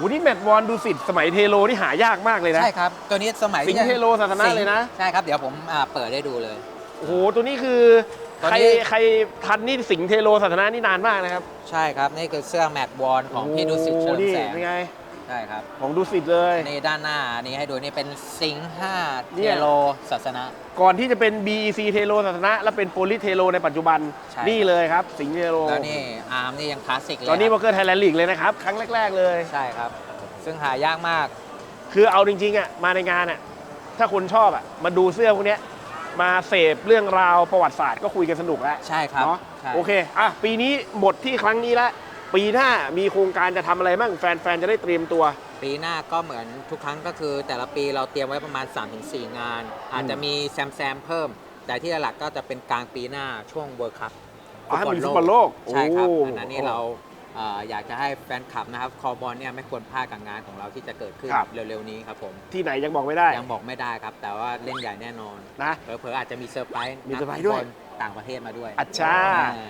โหนี่แมตต์วอนดูสิตสมัยเทโลนี่หายากมากเลยนะ ใช่ครับ ตัวนี้สมัยสิงห์เทโลศาสนาสิงห์เลยนะ ใช่ครับ เดี๋ยวผมอ่าเปิดให้ดูเลย โอ้โห ตัวนี้คือตัวใครนี้ ใครทันนี่สิงห์เทโลศาสนานี่นานมากนะครับใช่ครับ นี่คือเสื้อแมตต์วอนของพี่ดุสิตเฉลิมโอ้โหนี่แสงเป็นไง ใช่ครับ ของดูสิตเลย นี่ด้านหน้านี่ให้ดูนี่เป็นสิงห์ห้าเนี่เทยโลศาสนะก่อนที่จะเป็น BEC เทโลศาสนาและเป็นโพลิเทโลในปัจจุบันใช่ นี่เลยครับ สิงห์เทโลแล้วนี่อาร์มนี่ยังคลาสสิกเลยตอนนี้ควรัอลเกอร์ไทยแลนด์ลีกเลยนะครับ ครั้งแรก ๆเลย ใช่ครับ ซึ่งหายากมาก คือเอาจริงๆอะมาในงานอะถ้าคนชอบอะมาดูเสื้อพวกเนี้ยมาเสพเรื่องราวประวัติศาสตร์ก็คุยกันสนุกแล้วใช่ครับเนาะใช่ โอเคอะปีนี้หมดที่ครั้งนี้แล้ว ปีหน้ามีโครงการจะทำอะไรบ้างแฟนๆ จะได้เตรียมตัว ปีหน้าก็เหมือนทุกครั้งก็คือ แต่ละปีเราเตรียมไว้ประมาณ 3-4 งาน อาจจะมีแซมแซมๆเพิ่ม แต่ที่หลักก็จะเป็นกลางปีหน้าช่วงเวิร์คัพอ๋อมีฟุตบอลโลกใช่ครับโอ้ อันนั้นนี่เราเอ่ออยากจะให้แฟนคลับนะครับคอบอลเนี่ยไม่ควรพลาดกับงานของเราที่จะเกิดขึ้นครับ เร็วๆนี้ครับผม ที่ไหนยังบอกไม่ได้ยังบอกไม่ได้ครับ แต่ว่าเล่นใหญ่แน่นอนนะ เผลอๆอาจจะมีเซอร์ไพรส์มีเซอร์ไพรส์นักด้วยฟุตบอลต่างประเทศมาด้วยอัจฉา อ่า